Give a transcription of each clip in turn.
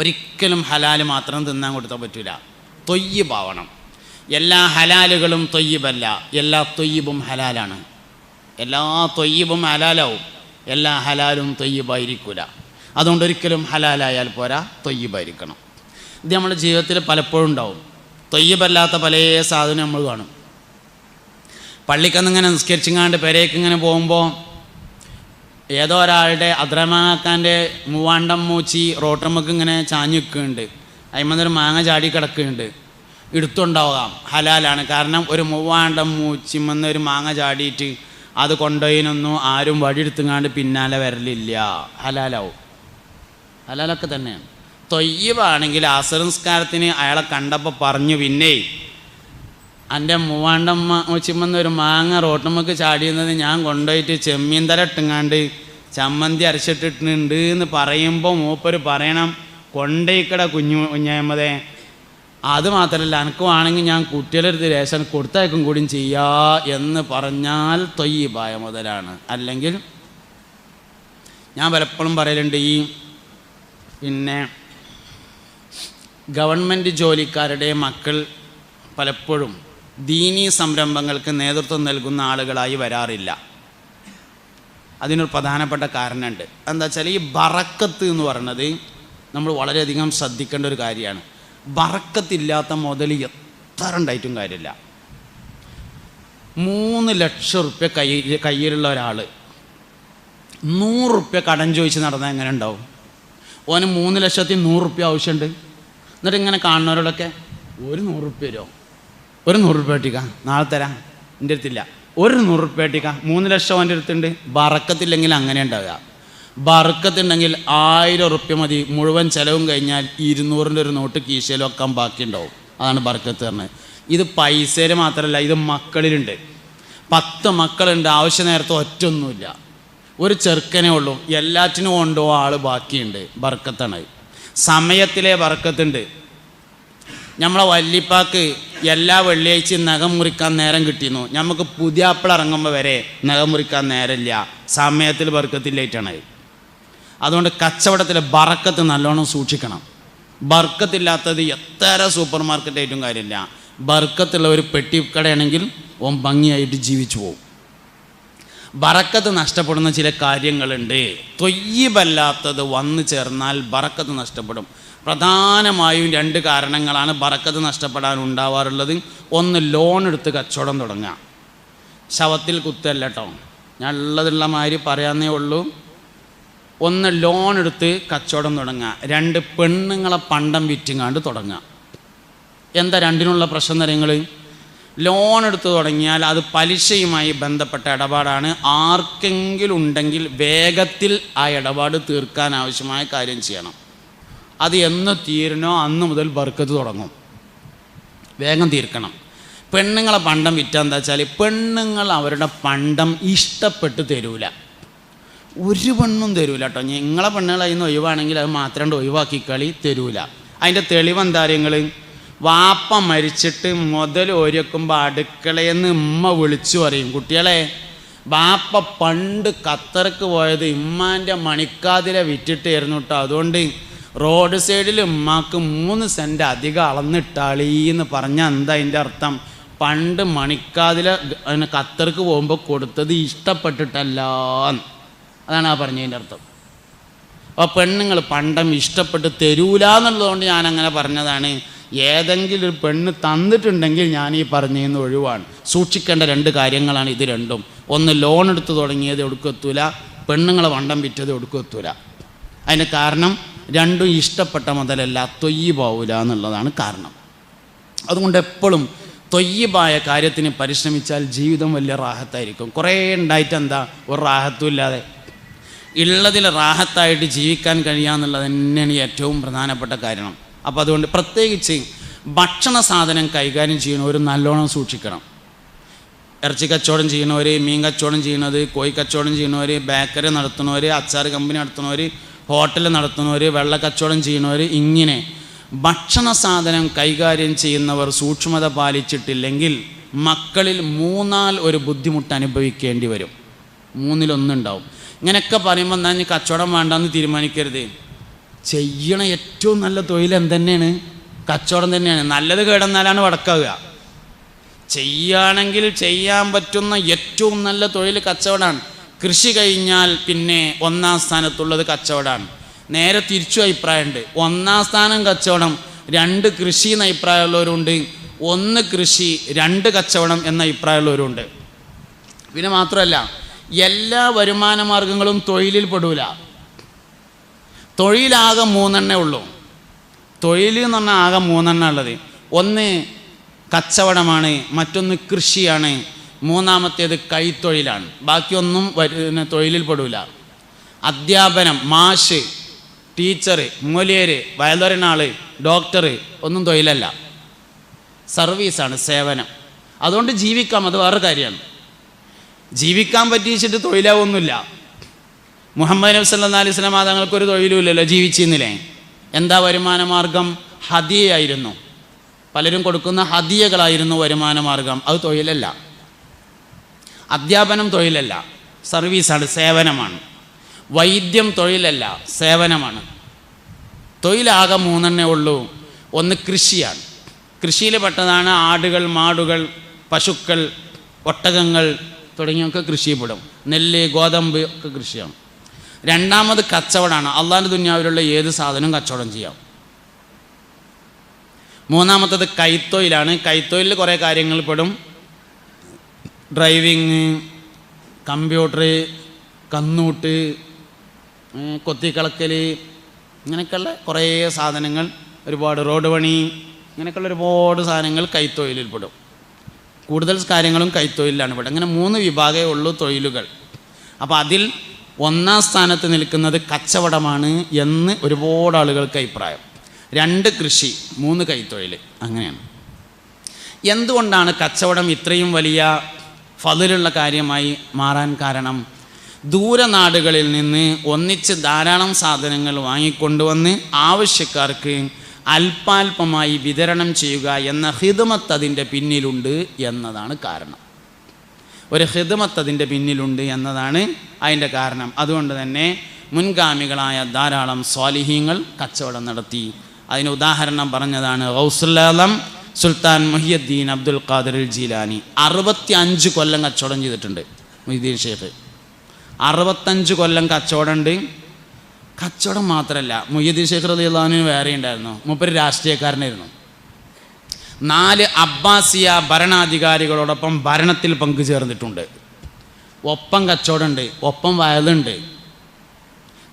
ഒരിക്കലും ഹലാൽ മാത്രം തിന്നാൻ കൊടുത്താൽ പറ്റില്ല തൊയ്യബാവണം. എല്ലാ ഹലാലുകളും തൊയ്യബല്ല. എല്ലാ തൊയ്യബും ഹലാലാണ്. എല്ലാ തൊയ്യബും ഹലാലാവും. എല്ലാ ഹലാലും തൊയ്യബായിരിക്കില്ല അതുകൊണ്ട് ഒരിക്കലും ഹലാലായാൽ പോരാ തൊയ്യബായിരിക്കണം. ഇത് നമ്മുടെ ജീവിതത്തിൽ പലപ്പോഴും ഉണ്ടാവും. തൊയ്യബല്ലാത്ത പല സാധനം നമ്മൾ കാണും. പള്ളിക്കന്നിങ്ങനെ നിസ്കരിച്ചിങ്ങാണ്ട് പെരേക്ക് ഇങ്ങനെ പോകുമ്പോൾ ഏതോ ഒരാളുടെ അദ്രമാക്കാന്റെ മൂവാണ്ടം മൂച്ചി റോട്ടമ്മക്ക് ഇങ്ങനെ ചാഞ്ഞു നിൽക്കുന്നുണ്ട്. അതിമന്നൊരു മാങ്ങ ചാടി കിടക്കുന്നുണ്ട്. എടുത്തുണ്ടാവാം ഹലാലാണ്. കാരണം ഒരു മൂവാണ്ടം മൂച്ചിമെന്ന് ഒരു മാങ്ങ ചാടിയിട്ട് അത് കൊണ്ടുപോയിനൊന്നും ആരും വഴിയെടുത്തുങ്ങാണ്ട് പിന്നാലെ വരലില്ല. ഹലാലാവും. ഹലാലൊക്കെ തന്നെയാണ്. തൊയ്യവാണെങ്കിൽ അസംസ്കാരത്തിന് അയാളെ കണ്ടപ്പോൾ പറഞ്ഞു പിന്നെ എന്റെ മൂവാണ്ടം മൂച്ചിമ്മന്ന് ഒരു മാങ്ങ റോട്ടുമ്മക്ക് ചാടിയുന്നത് ഞാൻ കൊണ്ടുപോയിട്ട് ചെമ്മീൻ തല ഇട്ടുങ്ങാണ്ട് ചമ്മന്തി അരച്ചിട്ടിട്ടുണ്ട് എന്ന് പറയുമ്പോൾ മൂപ്പര് പറയണം കൊണ്ടേക്കട കുഞ്ഞു കുഞ്ഞമ്മതേ അത് മാത്രമല്ല എനിക്ക് വേണമെങ്കിൽ ഞാൻ കുട്ടികളെടുത്ത് രേഷൻ കൊടുത്തയക്കും കൂടിയും ചെയ്യാ എന്ന് പറഞ്ഞാൽ തൊയ്യബായ മുതലാണ്. അല്ലെങ്കിൽ ഞാൻ പലപ്പോഴും പറയലുണ്ട് ഈ പിന്നെ ഗവൺമെന്റ് ജോലിക്കാരുടെ മക്കൾ പലപ്പോഴും ദീനീ സംരംഭങ്ങൾക്ക് നേതൃത്വം നൽകുന്ന ആളുകളായി വരാറില്ല. അതിനൊരു പ്രധാനപ്പെട്ട കാരണമുണ്ട്. എന്താ വെച്ചാൽ ഈ ബറക്കത്ത് എന്ന് പറയുന്നത് നമ്മൾ വളരെയധികം ശ്രദ്ധിക്കേണ്ട ഒരു കാര്യമാണ്. ബറക്കത്തില്ലാത്ത മുതൽ എത്ര ഉണ്ടായിട്ടും കാര്യമില്ല. മൂന്ന് ലക്ഷം റുപ്യ കൈ കയ്യിലുള്ള ഒരാൾ നൂറ് റുപ്യ കടം ചോദിച്ച് നടന്നാൽ എങ്ങനെ ഉണ്ടാവും? ഓന് മൂന്ന് ലക്ഷത്തി നൂറ് റുപ്യ ആവശ്യമുണ്ട്. എന്നിട്ട് ഇങ്ങനെ കാണുന്നവരോടൊക്കെ ഒരു നൂറ് റുപ്യ തരുമോ? ഒരു നൂറ് റുപ്യ കിട്ടിക്ക നാളെ തരാം. എന്റെ അടുത്തില്ല. ഒരു നൂറ് റുപ്യ കിട്ടിക്ക മൂന്ന് ലക്ഷം അവന്റെ അടുത്തുണ്ട്. ബറക്കത്തില്ലെങ്കിൽ അങ്ങനെ ഉണ്ടാവുക. ബറക്കത്തുണ്ടെങ്കിൽ ആയിരം റുപ്യ മതി. മുഴുവൻ ചിലവും കഴിഞ്ഞാൽ ഇരുന്നൂറിന്റെ ഒരു നോട്ട് കീശയിൽ വെക്കാൻ ബാക്കിയുണ്ടാവും. അതാണ് ബറക്കത്ത് പറഞ്ഞത്. ഇത് പൈസയിൽ മാത്രമല്ല ഇത് മക്കളിലുണ്ട്. പത്ത് മക്കളുണ്ട്. ആവശ്യ നേരത്തെ ഒറ്റൊന്നുമില്ല. ഒരു ചെറുക്കനേ ഉള്ളൂ. എല്ലാറ്റിനും ഉണ്ടോ ആൾ ബാക്കിയുണ്ട്. ബർക്കത്താണ്. സമയത്തിലെ ബർക്കത്തുണ്ട് നമ്മളെ വല്ലിപ്പാക്ക് എല്ലാ വെള്ളിയാഴ്ചയും നഖം മുറിക്കാൻ നേരം കിട്ടിയിരുന്നു. നമുക്ക് പുതിയ അപ്പിളിറങ്ങുമ്പോൾ വരെ നഖം മുറിക്കാൻ നേരമില്ല. സമയത്തിൽ ബർക്കത്തില്ലായിട്ടാണ്. അത്. അതുകൊണ്ട് കച്ചവടത്തിലെ ബറക്കത്ത് നല്ലോണം സൂക്ഷിക്കണം. ബർക്കത്തില്ലാത്തത് എത്ര സൂപ്പർ മാർക്കറ്റായിട്ടും കാര്യമില്ല. ബർക്കത്തുള്ള ഒരു പെട്ടിക്കടയാണെങ്കിൽ ഓം ഭംഗിയായിട്ട് ജീവിച്ചു പോകും ബറക്കത്ത് നഷ്ടപ്പെടുന്ന ചില കാര്യങ്ങളുണ്ട്. തൊയ്യബല്ലാത്തത് വന്നു ചേർന്നാൽ ബറക്കത്ത് നഷ്ടപ്പെടും. പ്രധാനമായും രണ്ട് കാരണങ്ങളാണ് ബറക്കത്ത് നഷ്ടപ്പെടാൻ ഉണ്ടാവാറുള്ളത്. ഒന്ന് ലോൺ എടുത്ത് കച്ചവടം തുടങ്ങുക. ശവത്തിൽ കുത്തല്ല കേട്ടോ ഞാൻ ഉള്ളതുള്ള മാതിരി പറയാന്നേ ഉള്ളൂ. ഒന്ന് ലോൺ എടുത്ത് കച്ചവടം തുടങ്ങുക. രണ്ട് പെണ്ണുങ്ങളെ പണ്ടം വിറ്റുങ്ങാണ്ട് തുടങ്ങുക. എന്താ രണ്ടിനുള്ള പ്രശ്നം ലോൺ എടുത്ത് തുടങ്ങിയാൽ അത് പലിശയുമായി ബന്ധപ്പെട്ട ഇടപാടാണ്. ആർക്കെങ്കിലും ഉണ്ടെങ്കിൽ വേഗത്തിൽ ആ ഇടപാട് തീർക്കാൻ ആവശ്യമായ കാര്യം ചെയ്യണം. അത് എന്ന് തീരണോ അന്ന് മുതൽ ബർക്കത്ത് തുടങ്ങും. വേഗം തീർക്കണം. പെണ്ണുങ്ങളെ പണ്ടം വിറ്റാൽ എന്താ വെച്ചാൽ പെണ്ണുങ്ങൾ അവരുടെ പണ്ടം ഇഷ്ടപ്പെട്ട് തരൂല. ഒരു പെണ്ണും തരൂല കേട്ടോ നിങ്ങളെ പെണ്ണുങ്ങൾ നിന്ന് ഒഴിവാണെങ്കിൽ അത് മാത്രം ഒഴിവാക്കി കളി തരൂല. അതിന്റെ തെളിവ് എന്താ നിങ്ങൾ വാപ്പ മരിച്ചിട്ട് മുതൽ ഒരുക്കുമ്പോൾ അടുക്കളയെന്ന് ഉമ്മ വിളിച്ചു പറയും. കുട്ടികളെ വാപ്പ പണ്ട് ഖത്തർക്ക് പോയത് ഇമ്മാന്റെ മണിക്കാതിരെ വിറ്റിട്ടായിരുന്നു കേട്ടോ അതുകൊണ്ട് റോഡ് സൈഡിൽ ഉമ്മാക്ക് മൂന്ന് സെന്റ് അധികം അളന്നിട്ടാളീ എന്ന് പറഞ്ഞാൽ എന്താ അതിന്റെ അർത്ഥം? പണ്ട് മണിക്കാതിലെ അതിന് ഖത്തർക്ക് പോകുമ്പോൾ കൊടുത്തത് ഇഷ്ടപ്പെട്ടിട്ടല്ല അതാണ് ആ പറഞ്ഞതിന്റെ അർത്ഥം. അപ്പോൾ പെണ്ണുങ്ങൾ പണ്ടം ഇഷ്ടപ്പെട്ട് തരൂല എന്നുള്ളതുകൊണ്ട് ഞാൻ അങ്ങനെ പറഞ്ഞതാണ്. ഏതെങ്കിലും ഒരു പെണ്ണ് തന്നിട്ടുണ്ടെങ്കിൽ ഞാൻ ഈ പറഞ്ഞതിന് ഒഴിവാണ്. സൂക്ഷിക്കേണ്ട രണ്ട് കാര്യങ്ങളാണ് ഇത് രണ്ടും. ഒന്ന് ലോൺ എടുത്ത് തുടങ്ങിയത് ഒടുക്കെത്തൂല പെണ്ണുങ്ങളെ വണ്ടം വിറ്റത് ഒടുക്കെത്തൂല അതിന് കാരണം രണ്ടും ഇഷ്ടപ്പെട്ട മുതലല്ല തൊയ്യ് പോവില്ല എന്നുള്ളതാണ് കാരണം. അതുകൊണ്ട് എപ്പോഴും തൊയ്യബായ കാര്യത്തിന് പരിശ്രമിച്ചാൽ ജീവിതം വലിയ റാഹത്തായിരിക്കും. കുറേ ഉണ്ടായിട്ട് എന്താ ഒരു റാഹത്തും ഇല്ലാതെ. ഉള്ളതിൽ റാഹത്തായിട്ട് ജീവിക്കാൻ കഴിയാന്നുള്ളത് തന്നെയാണ് ഏറ്റവും പ്രധാനപ്പെട്ട കാരണം. അപ്പോൾ അതുകൊണ്ട് പ്രത്യേകിച്ച് ഭക്ഷണ സാധനം കൈകാര്യം ചെയ്യുന്നവർ നല്ലോണം സൂക്ഷിക്കണം. ഇറച്ചി കച്ചവടം ചെയ്യുന്നവർ മീൻ കച്ചവടം ചെയ്യുന്നത് കോഴി കച്ചവടം ചെയ്യുന്നവർ ബേക്കറി നടത്തുന്നവർ അച്ചാർ കമ്പനി നടത്തുന്നവർ ഹോട്ടൽ നടത്തുന്നവർ വെള്ളക്കച്ചവടം ചെയ്യുന്നവർ ഇങ്ങനെ ഭക്ഷണ സാധനം കൈകാര്യം ചെയ്യുന്നവർ സൂക്ഷ്മത പാലിച്ചിട്ടില്ലെങ്കിൽ മക്കളിൽ മൂന്നാൽ ഒരു ബുദ്ധിമുട്ട് അനുഭവിക്കേണ്ടി വരും. മൂന്നിലൊന്നുണ്ടാവും. ഇങ്ങനെയൊക്കെ പറയുമ്പോൾ എന്നാൽ ഇനി കച്ചവടം വേണ്ടെന്ന് തീരുമാനിക്കരുത്. ചെയ്യണ ഏറ്റവും നല്ല തൊഴിൽ എന്തന്നെയാണ് കച്ചവടം തന്നെയാണ്. നല്ലത് കേടന്നാലാണ് വടക്കാവുക. ചെയ്യുകയാണെങ്കിൽ ചെയ്യാൻ പറ്റുന്ന ഏറ്റവും നല്ല തൊഴിൽ കച്ചവടമാണ്. കൃഷി കഴിഞ്ഞാൽ പിന്നെ ഒന്നാം സ്ഥാനത്തുള്ളത് കച്ചവടമാണ്. നേരെ തിരിച്ചു അഭിപ്രായമുണ്ട്. ഒന്നാം സ്ഥാനം കച്ചവടം രണ്ട് കൃഷി എന്ന അഭിപ്രായമുള്ളവരുണ്ട്. ഒന്ന് കൃഷി രണ്ട് കച്ചവടം എന്ന അഭിപ്രായമുള്ളവരുണ്ട്. പിന്നെ മാത്രമല്ല എല്ലാ വരുമാന മാർഗങ്ങളും തൊഴിലിൽ പെടൂല. തൊഴിലാകെ മൂന്നെണ്ണേ ഉള്ളൂ. തൊഴിൽ എന്ന് പറഞ്ഞാൽ ആകെ മൂന്നെണ്ണ ഉള്ളത്. ഒന്ന് കച്ചവടമാണ് മറ്റൊന്ന് കൃഷിയാണ്. മൂന്നാമത്തേത് കൈത്തൊഴിലാണ്. ബാക്കിയൊന്നും തൊഴിലിൽ പെടൂല. അധ്യാപനം മാഷ് ടീച്ചർ മൂലിയർ വയലുറനാൾ ഡോക്ടർ ഒന്നും തൊഴിലല്ല. സർവീസാണ് സേവനം. അതുകൊണ്ട് ജീവിക്കാം അത് വേറെ കാര്യമാണ്. ജീവിക്കാൻ പറ്റിച്ചിട്ട് തൊഴിലാവൊന്നുമില്ല. മുഹമ്മദ് നബി സല്ലാ അലൈഹി സ്വലാം തങ്ങൾക്കൊരു തൊഴിലുമില്ലല്ലോ ജീവിച്ചിരുന്നില്ലേ? എന്താ വരുമാന മാർഗം? ഹദിയായിരുന്നു പലരും കൊടുക്കുന്ന ഹദിയകളായിരുന്നു വരുമാന മാർഗം. അത് തൊഴിലല്ല. അധ്യാപനം തൊഴിലല്ല സർവീസാണ് സേവനമാണ്. വൈദ്യം തൊഴിലല്ല സേവനമാണ്. തൊഴിലാകെ മൂന്നെണ്ണേ ഉള്ളൂ. ഒന്ന് കൃഷിയാണ്. കൃഷിയിൽ പെട്ടതാണ് ആടുകൾ മാടുകൾ പശുക്കൾ ഒട്ടകങ്ങൾ തുടങ്ങിയൊക്കെ കൃഷിപ്പെടും നെല്ല് ഗോതമ്പ് ഒക്കെ കൃഷിയാണ്. രണ്ടാമത് കച്ചവടമാണ്. അള്ളാന്റെ ദുന്യാവിലുള്ള ഏത് സാധനവും കച്ചവടം ചെയ്യാം. മൂന്നാമത്തത് കൈത്തൊഴിലാണ്. കൈത്തൊഴിലിൽ കുറേ കാര്യങ്ങൾ പെടും. ഡ്രൈവിങ് കമ്പ്യൂട്ടർ കന്നൂട്ട് കൊത്തിക്കളക്കൽ ഇങ്ങനെയൊക്കെയുള്ള കുറേ സാധനങ്ങൾ ഒരുപാട് റോഡ് പണി ഇങ്ങനെയൊക്കെയുള്ള ഒരുപാട് സാധനങ്ങൾ കൈത്തൊഴിലിൽ പെടും കൂടുതൽ കാര്യങ്ങളും കൈത്തൊഴിലാണ് ഇവിടെ. അങ്ങനെ മൂന്ന് വിഭാഗമേ ഉള്ളൂ തൊഴിലുകൾ. അപ്പോൾ അതിൽ ഒന്നാം സ്ഥാനത്ത് നിൽക്കുന്നത് കച്ചവടമാണ് എന്ന് ഒരുപാട് ആളുകൾക്ക് അഭിപ്രായം. രണ്ട് കൃഷി മൂന്ന് കൈത്തൊഴിൽ അങ്ങനെയാണ്. എന്തുകൊണ്ടാണ് കച്ചവടം ഇത്രയും വലിയ ഫതിലുള്ള കാര്യമായി മാറാൻ കാരണം ദൂരനാടുകളിൽ നിന്ന് ഒന്നിച്ച് ധാരാളം സാധനങ്ങൾ വാങ്ങിക്കൊണ്ടുവന്ന് ആവശ്യക്കാർക്ക് അല്പാൽപമായി വിതരണം ചെയ്യുക എന്ന ഹിതമത്ത് അതിന്റെ പിന്നിലുണ്ട് എന്നതാണ് കാരണം. ഒരു ഹിതമത്ത് അതിന്റെ പിന്നിലുണ്ട് എന്നതാണ് അതിന്റെ കാരണം. അതുകൊണ്ട് തന്നെ മുൻഗാമികളായ ധാരാളം സ്വാലിഹീങ്ങൾ കച്ചവടം നടത്തി. അതിന് ഉദാഹരണം പറഞ്ഞതാണ് ഗൗസുല്ലാലം സുൽത്താൻ മുഹിയുദ്ദീൻ അബ്ദുൽ ഖാദർ ജീലാനി അറുപത്തി അഞ്ച് കൊല്ലം കച്ചവടം ചെയ്തിട്ടുണ്ട് മൊഹീദ്ദീൻ ഷേഖ് അറുപത്തഞ്ച് കൊല്ലം കച്ചവടം ഉണ്ട്. കച്ചവടം മാത്രമല്ല മുയ്യദ്ദീൻ ഷേഖ് റലിയുള്ളഹാന് വേറെ ഉണ്ടായിരുന്നു മൂപ്പര് രാഷ്ട്രീയക്കാരനായിരുന്നു. നാല് അബ്ബാസിയ ഭരണാധികാരികളോടൊപ്പം ഭരണത്തിൽ പങ്കുചേർന്നിട്ടുണ്ട്. ഒപ്പം കച്ചവടമുണ്ട് ഒപ്പം വയലുണ്ട്.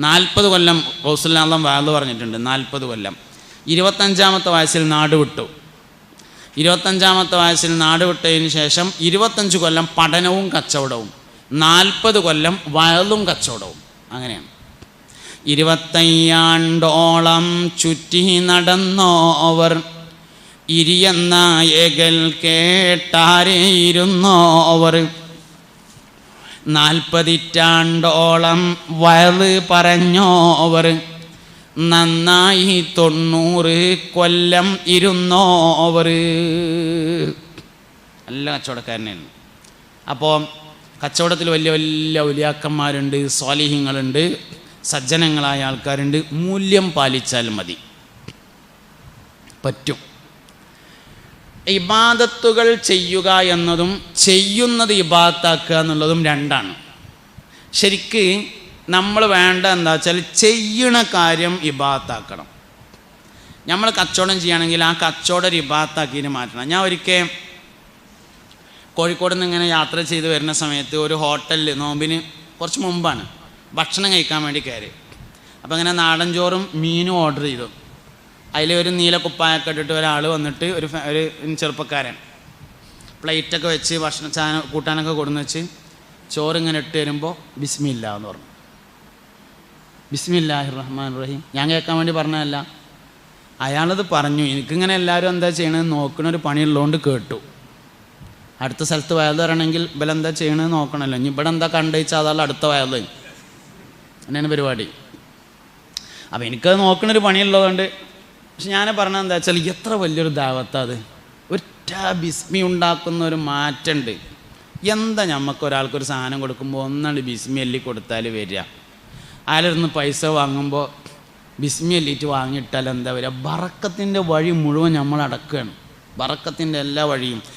നാൽപ്പത് കൊല്ലം റൗസുല്ലാം വയൽ പറഞ്ഞിട്ടുണ്ട് നാൽപ്പത് കൊല്ലം. ഇരുപത്തഞ്ചാമത്തെ വയസ്സിൽ നാട് വിട്ടു. ഇരുപത്തഞ്ചാമത്തെ വയസ്സിൽ നാട് വിട്ടതിന് ശേഷം ഇരുപത്തഞ്ച് കൊല്ലം പഠനവും കച്ചവടവും നാൽപ്പത് കൊല്ലം വയലും കച്ചവടവും. അങ്ങനെയാണ്. ഇരുപത്തയ്യാണ്ടോളം ചുറ്റി നടന്നോവർ ഇരിയന്നായകൾ കേട്ടാരേയിരുന്നോവർ. നാൽപ്പതിറ്റാണ്ടോളം വയൽ പറഞ്ഞോവർ നന്നായി തൊണ്ണൂറ് കൊല്ലം ഇരുന്നോവർ. നല്ല കച്ചവടക്കാരനായിരുന്നു. അപ്പോൾ കച്ചവടത്തിൽ വലിയ വലിയ ഉലിയാക്കന്മാരുണ്ട് സ്വാലിഹ്യങ്ങളുണ്ട് സജ്ജനങ്ങളായ ആൾക്കാരുണ്ട്. മൂല്യം പാലിച്ചാൽ മതി. പറ്റും. ഇബാദത്തുകൾ ചെയ്യുക എന്നതും ചെയ്യുന്നത് ഇബാദത്താക്കുക എന്നുള്ളതും രണ്ടാണ്. ശരിക്ക് നമ്മൾ വേണ്ട എന്താ വെച്ചാൽ ചെയ്യണ കാര്യം ഇബാത്താക്കണം. നമ്മൾ കച്ചവടം ചെയ്യുകയാണെങ്കിൽ ആ കച്ചവടം ഒരു ഇബാത്താക്കിന് മാറ്റണം. ഞാൻ ഒരിക്കൽ കോഴിക്കോട് നിന്ന് ഇങ്ങനെ യാത്ര ചെയ്ത് വരുന്ന സമയത്ത് ഒരു ഹോട്ടലിൽ നോമ്പിന് കുറച്ച് മുമ്പാണ്. ഭക്ഷണം കഴിക്കാൻ വേണ്ടി കയറി. അപ്പോൾ അങ്ങനെ നാടൻ ചോറും മീനും ഓർഡർ ചെയ്തു. അതിൽ ഒരു നീല കുപ്പായൊക്കെ ഇട്ടിട്ട് ഒരാൾ വന്നിട്ട് ഒരു ഒരു ചെറുപ്പക്കാരൻ. പ്ലേറ്റൊക്കെ വെച്ച് ഭക്ഷണ ചാന കൂട്ടാനൊക്കെ കൊടുന്ന് വെച്ച് ചോറ് ഇങ്ങനെ ഇട്ട് വരുമ്പോൾ ബിസ്മില്ല എന്ന് പറഞ്ഞു. ബിസ്മില്ലാഹി റഹ്മാൻ റഹീം ഞാൻ കേൾക്കാൻ വേണ്ടി പറഞ്ഞതല്ല. അയാളത് പറഞ്ഞു. എനിക്കിങ്ങനെ എല്ലാവരും എന്താ ചെയ്യണമെന്ന് നോക്കണ ഒരു പണിയുള്ളതുകൊണ്ട് കേട്ടു. അടുത്ത സ്ഥലത്ത് വയത് വരണമെങ്കിൽ ഇവലെന്താ ചെയ്യണമെന്ന് നോക്കണമല്ലോ ഇനി ഇവിടെ എന്താ കണ്ടുവച്ചാൽ അതാണ് അടുത്ത വയത് അങ്ങനെയാണ് പരിപാടി. അപ്പോൾ എനിക്കത് നോക്കണൊരു പണിയുള്ളതുകൊണ്ട് പക്ഷെ ഞാൻ പറഞ്ഞത് എന്താ വെച്ചാൽ എത്ര വലിയൊരു ദാവത്താ അത്. ഒറ്റ ബിസ്മി ഉണ്ടാക്കുന്ന ഒരു മാറ്റമുണ്ട് എന്താ ഒരാൾക്കൊരു സാധനം കൊടുക്കുമ്പോൾ ഒന്നാണ് ബിസ്മി അല്ലി കൊടുത്താൽ വരിക. അയാളിരുന്ന് പൈസ വാങ്ങുമ്പോൾ ബിസ്മി അല്ലിറ്റ് വാങ്ങിയിട്ടാൽ എന്താ വരിക? ബറക്കത്തിന്റെ വഴി മുഴുവൻ നമ്മൾ അടക്കുകയാണ്. ബറക്കത്തിന്റെ എല്ലാ വഴിയും.